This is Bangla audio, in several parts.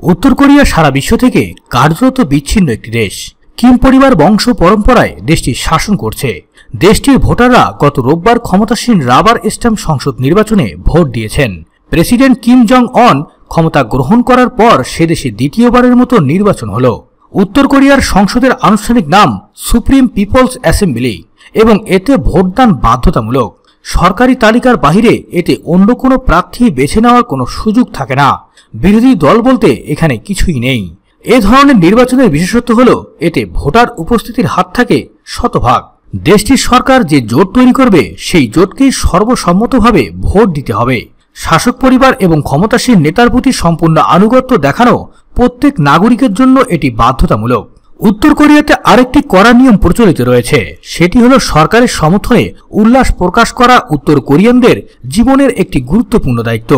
উত্তর কোরিয়া সারা বিশ্ব থেকে কার্যত বিচ্ছিন্ন একটি দেশ। কিম পরিবার বংশ পরম্পরায় দেশটি শাসন করছে। দেশটির ভোটাররা গত রোববার ক্ষমতাসীন রাবার স্ট্যাম্প সংসদ নির্বাচনে ভোট দিয়েছেন। প্রেসিডেন্ট কিম জং অন ক্ষমতা গ্রহণ করার পর সে দেশে দ্বিতীয়বারের মতো নির্বাচন হল। উত্তর কোরিয়ার সংসদের আনুষ্ঠানিক নাম সুপ্রিম পিপলস অ্যাসেম্বলি এবং এতে ভোটদান বাধ্যতামূলক। সরকারি তালিকার বাহিরে এতে অন্য কোনো প্রার্থী বেছে নেওয়ার কোনো সুযোগ থাকে না। বিরোধী দল বলতে এখানে কিছুই নেই। এ ধরনের নির্বাচনের বিশেষত্ব হল, এতে ভোটার উপস্থিতির হাত থাকে শতভাগ। দেশটির সরকার যে জোট তৈরি করবে, সেই জোটকেই সর্বসম্মতভাবে ভোট দিতে হবে। শাসক পরিবার এবং ক্ষমতাসীন নেতার প্রতি সম্পূর্ণ আনুগত্য দেখানো প্রত্যেক নাগরিকের জন্য এটি বাধ্যতামূলক। উত্তর কোরিয়াতে আরেকটি কড়া নিয়ম প্রচলিত রয়েছে। সেটি হল সরকারের সমর্থনে উল্লাস প্রকাশ করা উত্তর কোরিয়ানদের জীবনের একটি গুরুত্বপূর্ণ দায়িত্ব।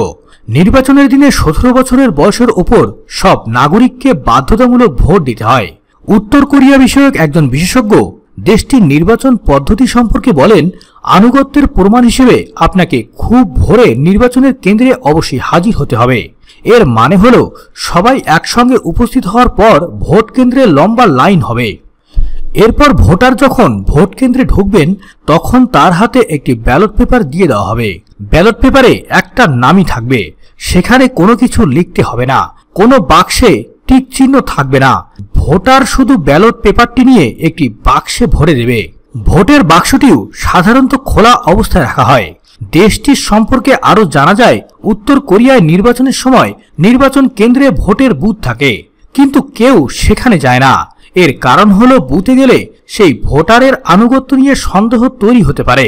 নির্বাচনের দিনে সতেরো বছরের বয়সের ওপর সব নাগরিককে বাধ্যতামূলক ভোট দিতে হয়। উত্তর কোরিয়া বিষয়ক একজন বিশেষজ্ঞ দেশটির নির্বাচন পদ্ধতি সম্পর্কে বলেন, আনুগত্যের প্রমাণ হিসেবে আপনাকে খুব ভোরে নির্বাচনের কেন্দ্রে অবশ্যই হাজির হতে হবে। এর মানে হল, সবাই একসঙ্গে উপস্থিত হওয়ার পর ভোট কেন্দ্রে লম্বা লাইন হবে। এরপর ভোটার যখন ভোট কেন্দ্রে ঢুকবেন, তখন তার হাতে একটি ব্যালট পেপার দিয়ে দেওয়া হবে। ব্যালট পেপারে একটা নামই থাকবে। সেখানে কোনো কিছু লিখতে হবে না। কোনো বাক্সে টিক চিহ্ন থাকবে না। ভোটার শুধু ব্যালট পেপারটি নিয়ে একটি বাক্সে ভরে দেবে। ভোটের বাক্সটিও সাধারণত খোলা অবস্থায় রাখা হয়। দেশটির সম্পর্কে আরও জানা যায়, উত্তর কোরিয়ায় নির্বাচনের সময় নির্বাচন কেন্দ্রে ভোটের বুথ থাকে, কিন্তু কেউ সেখানে যায় না। এর কারণ হলো বুথে গেলে সেই ভোটারের আনুগত্য নিয়ে সন্দেহ তৈরি হতে পারে।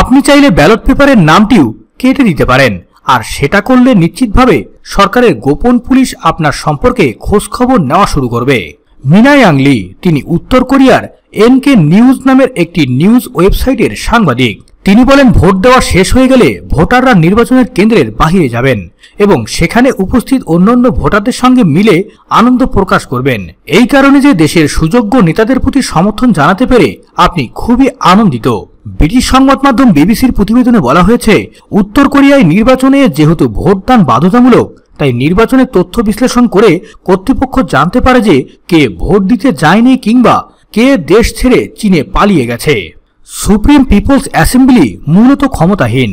আপনি চাইলে ব্যালট পেপারের নামটিও কেটে দিতে পারেন, আর সেটা করলে নিশ্চিতভাবে সরকারের গোপন পুলিশ আপনার সম্পর্কে খোঁজখবর নেওয়া শুরু করবে। মিনাই আংলি তিনি উত্তর কোরিয়ার এনকে নিউজ নামের একটি নিউজ ওয়েবসাইটের সাংবাদিক। তিনি বলেন, ভোট দেওয়া শেষ হয়ে গেলে ভোটাররা নির্বাচনের কেন্দ্রের বাহিরে যাবেন এবং সেখানে উপস্থিত অন্যান্য ভোটারদের সঙ্গে মিলে আনন্দ প্রকাশ করবেন। এই কারণে যে দেশের সুযোগ্য নেতাদের প্রতি সমর্থন জানাতে পেরে আপনি খুবই আনন্দিত। ব্রিটিশ সংবাদ মাধ্যম বিবিসির প্রতিবেদনে বলা হয়েছে, উত্তর কোরিয়ায় নির্বাচনে যেহেতু ভোটদান বাধ্যতামূলক, তাই নির্বাচনের তথ্য বিশ্লেষণ করে কর্তৃপক্ষ জানতে পারে যে কে ভোট দিতে যায়নি কিংবা কে দেশ ছেড়ে চীনে পালিয়ে গেছে। সুপ্রিম পিপলস অ্যাসেম্বলি মূলত ক্ষমতাহীন।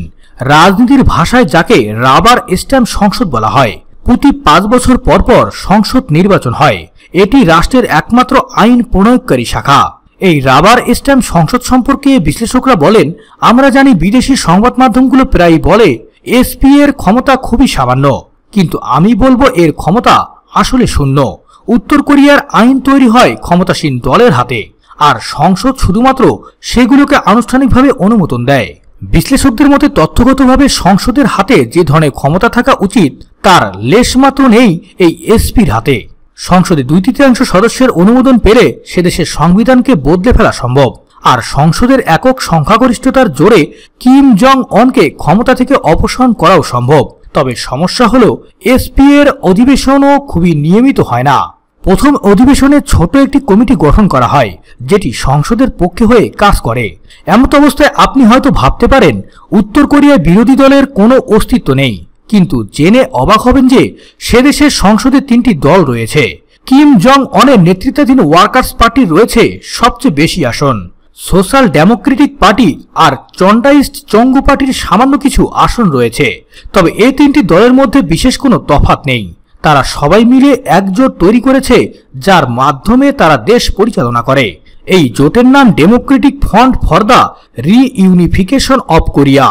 রাজনীতির ভাষায় যাকে রাবার স্ট্যাম্প সংসদ বলা হয়, প্রতি পাঁচ বছর পর পর সংসদ নির্বাচন হয়। এটি রাষ্ট্রের একমাত্র আইন প্রণয়নকারী শাখা। এই রাবার স্ট্যাম্প সংসদ সম্পর্কে বিশ্লেষকরা বলেন, আমরা জানি বিদেশি সংবাদ মাধ্যমগুলো প্রায় বলে, এসপি এর ক্ষমতা খুবই সামান্য। কিন্তু আমি বলব এর ক্ষমতা আসলে শূন্য। উত্তর কোরিয়ার আইন তৈরি হয় ক্ষমতাসীন দলের হাতে। আর সংসদ শুধুমাত্র সেগুলোকে আনুষ্ঠানিকভাবে অনুমোদন দেয়। বিশ্লেষকদের মতে, তথ্যগতভাবে সংসদের হাতে যে ধরনের ক্ষমতা থাকা উচিত, তার লেশমাত্র নেই এই এসপির হাতে। সংসদে দুই তৃতীয়াংশ সদস্যের অনুমোদন পেলে সে দেশের সংবিধানকে বদলে ফেলা সম্ভব। আর সংসদের একক সংখ্যাগরিষ্ঠতার জোরে কিম জং অনকে ক্ষমতা থেকে অপসারণ করাও সম্ভব। তবে সমস্যা হল এসপি এর অধিবেশনও খুবই নিয়মিত হয় না। প্রথম অধিবেশনে ছোট একটি কমিটি গঠন করা হয়, যেটি সংসদের পক্ষে হয়ে কাজ করে। এমত অবস্থায় আপনি হয়তো ভাবতে পারেন, উত্তর কোরিয়ায় বিরোধী দলের কোনো অস্তিত্ব নেই। কিন্তু জেনে অবাক হবেন যে সে দেশের সংসদে তিনটি দল রয়েছে। কিম জং অনের নেতৃত্বাধীন ওয়ার্কার্স পার্টির রয়েছে সবচেয়ে বেশি আসন। সোশ্যাল ডেমোক্রেটিক পার্টি আর চন্ডাইস্ট চঙ্গু পার্টির সামান্য কিছু আসন রয়েছে। তবে এই তিনটি দলের মধ্যে বিশেষ কোনো তফাত নেই। তারা সবাই মিলে একজোট তৈরি করেছে, যার মাধ্যমে তারা দেশ পরিচালনা করে। এই জোটের নাম democratic front for the reunification of Korea